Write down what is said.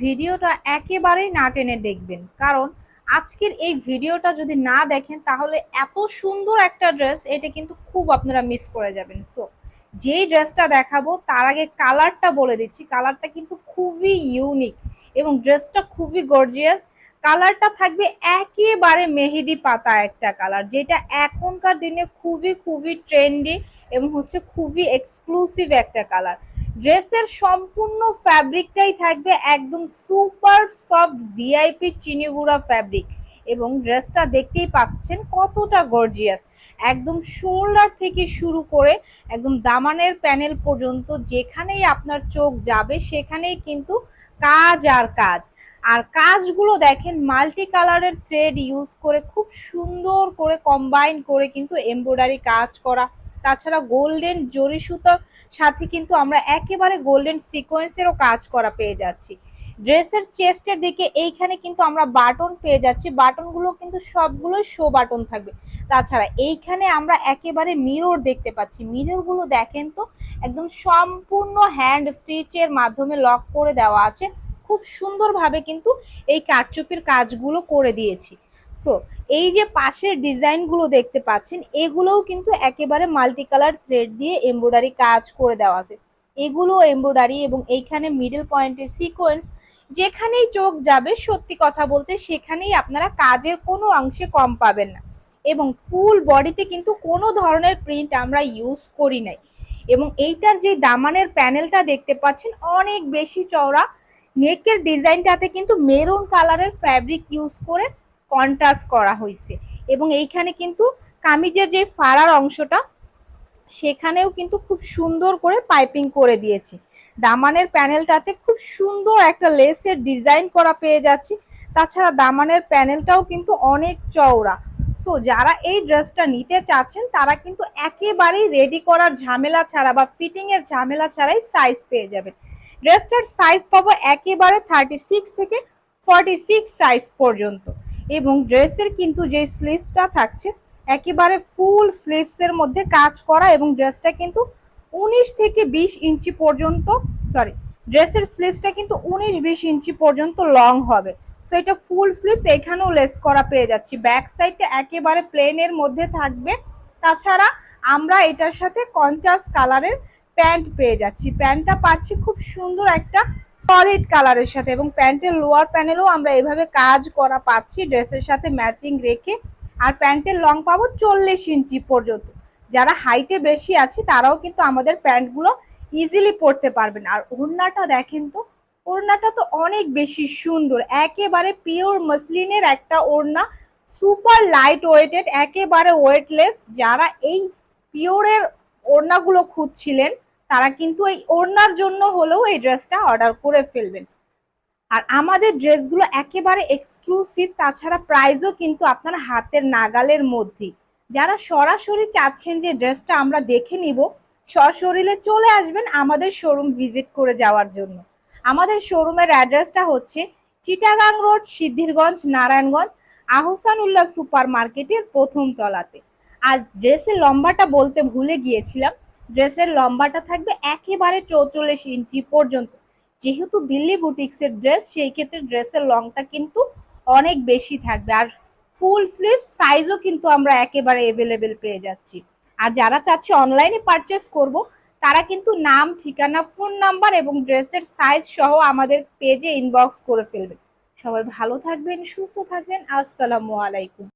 ভিডিওটা একেবারেই না টেনে দেখবেন। কারণ আজকের এই ভিডিওটা যদি না দেখেন, তাহলে এত সুন্দর একটা ড্রেস, এটা কিন্তু খুব আপনারা মিস করে যাবেন। সো যেই ড্রেসটা দেখাবো, তার আগে কালারটা বলে দিচ্ছি। কালারটা কিন্তু খুবই ইউনিক এবং ড্রেসটা খুবই গর্জিয়াস কালারটা থাকবে একেবারে মেহেদি পাতা একটা কালার, যেটা এখনকার দিনে খুবই খুবই ট্রেন্ডি এবং হচ্ছে খুবই এক্সক্লুসিভ একটা কালার। ড্রেসের সম্পূর্ণ ফ্যাব্রিকটাই থাকবে একদম super soft VIP Chinigura fabric এবং ড্রেসটা দেখতেই পাচ্ছেন কতটা গর্জিয়াস একদম শোল্ডার থেকে শুরু করে একদম দামানের প্যানেল পর্যন্ত যেখানেই আপনার চোখ যাবে সেখানেই কিন্তু কাজ আর কাজ। আর কাজগুলো দেখেন মাল্টি কালারের থ্রেড ইউজ করে খুব সুন্দর করে কম্বাইন করে কিন্তু এমব্রয়ডারি কাজ করা। তাছাড়া গোল্ডেন জরি সুতার সাথে কিন্তু আমরা একেবারে গোল্ডেন সিকোয়েন্সেরও কাজ করা পেয়ে যাচ্ছি। ড্রেসের চেস্টের দিকে এইখানে কিন্তু আমরা বাটন পেয়ে যাচ্ছি। বাটনগুলো কিন্তু সবগুলোই শো বাটন থাকবে। তাছাড়া এইখানে আমরা একেবারে মিরর দেখতে পাচ্ছি। মিররগুলো দেখেন তো, একদম সম্পূর্ণ হ্যান্ড স্টিচের মাধ্যমে লক করে দেওয়া আছে। খুব সুন্দরভাবে কিন্তু এই কারচুপির কাজগুলো করে দিয়েছি। সো এই যে পাশের ডিজাইনগুলো দেখতে পাচ্ছেন, এগুলোও কিন্তু একেবারে মাল্টি কালার থ্রেড দিয়ে এমব্রয়ডারি কাজ করে দেওয়া আছে। এগুলো এমব্রয়ডারি এবং এইখানে মিডল পয়েন্টে সিকোয়েন্স যেখানেই চোখ যাবে, সত্যি কথা বলতে সেখানেই আপনারা কাজের কোনো অংশে কম পাবেন না। এবং ফুল বডিতে কিন্তু কোনো ধরনের প্রিন্ট আমরা ইউজ করি নাই। এবং এইটার যে দামানের প্যানেলটা দেখতে পাচ্ছেন, অনেক বেশি চওড়া নেকের ডিজাইনটাতে কিন্তু মেরুন কালারের ফ্যাব্রিক ইউজ করে কন্ট্রাস্ট করা হয়েছে এবং এইখানে কিন্তু কামিজের যে ফাড়ার অংশটা, সেখানেও কিন্তু খুব সুন্দর করে পাইপিং করে দিয়েছে। দামানের প্যানেলটাতে খুব সুন্দর একটা লেসের ডিজাইন করা পেয়ে যাচ্ছি। তাছাড়া দামানের প্যানেলটাও কিন্তু অনেক চওড়া। সো, যারা এই ড্রেসটা নিতে চাচ্ছেন, তারা কিন্তু একেবারেই রেডি করার ঝামেলা ছাড়া বা ফিটিংয়ের ঝামেলা ছাড়াই সাইজ পেয়ে যাবেন। ড্রেসটার সাইজ পাবো একেবারে থার্টি সিক্স থেকে ফর্টি সিক্স সাইজ পর্যন্ত। এবং ড্রেসের কিন্তু যে স্লিভসটা থাকছে, একেবারে ফুল স্লিভসের মধ্যে কাজ করা এবং ড্রেসটা কিন্তু উনিশ থেকে বিশ ইঞ্চি পর্যন্ত সরি ড্রেসের স্লিভসটা কিন্তু উনিশ বিশ ইঞ্চি পর্যন্ত লং হবে। সো এটা ফুল স্লিভস এখানেও লেস করা পেয়ে যাচ্ছি। ব্যাক সাইডটা একেবারে প্লেনের মধ্যে থাকবে। তাছাড়া আমরা এটার সাথে কন্ট্রাস্ট কালারের প্যান্ট পেয়ে যাচ্ছি। প্যান্টটা পাচ্ছি খুব সুন্দর একটা সলিড কালারের সাথে এবং প্যান্টের লোয়ার প্যানেলও আমরা এভাবে কাজ করা পাচ্ছি ড্রেসের সাথে ম্যাচিং রেখে। আর প্যান্টের লং পাবো চল্লিশ ইঞ্চি পর্যন্ত। যারা হাইটে বেশি আছে, তারাও কিন্তু আমাদের প্যান্টগুলো ইজিলি পরতে পারবেন। আর ওড়নাটা দেখেন তো, ওড়নাটা তো অনেক বেশি সুন্দর। একেবারে পিওর মসলিনের একটা ওড়না সুপার লাইট ওয়েটেড একেবারে ওয়েটলেস যারা এই পিওরের ওড়নাগুলো খুঁজছিলেন, তারা কিন্তু এই ওড়নার জন্য হলেও এই ড্রেসটা অর্ডার করে ফেলবেন। আর আমাদের ড্রেসগুলো একেবারে এক্সক্লুসিভ, তাছাড়া প্রাইজও কিন্তু আপনার হাতের নাগালের মধ্যেই যারা সরাসরি চাচ্ছেন যে ড্রেসটা আমরা দেখে নিব, সশরীরে চলে আসবেন আমাদের শোরুম ভিজিট করে যাওয়ার জন্য। আমাদের শোরুমের অ্যাড্রেসটা হচ্ছে চিটাগাং রোড, সিদ্ধিরগঞ্জ, নারায়ণগঞ্জ, আহসানুল্লাহ সুপার মার্কেটের প্রথম তলাতে। আর ড্রেসের লম্বাটা বলতে ভুলে গিয়েছিলাম, ড্রেসের লম্বাটা থাকবে একেবারে চৌচল্লিশ ইঞ্চি পর্যন্ত। যেহেতু দিল্লি বুটিক্সের ড্রেস, সেই ক্ষেত্রে ড্রেসের লংটা কিন্তু অনেক বেশি থাকবে। আর ফুল স্লিভ সাইজও কিন্তু আমরা একেবারে এভেলেবেল পেয়ে যাচ্ছি। আর যারা চাচ্ছে অনলাইনে পারচেস করব, তারা কিন্তু নাম, ঠিকানা ফোন নাম্বার এবং ড্রেসের সাইজ সহ আমাদের পেজে ইনবক্স করে ফেলবেন সবাই ভালো থাকবেন, সুস্থ থাকবেন। আসসালামু আলাইকুম।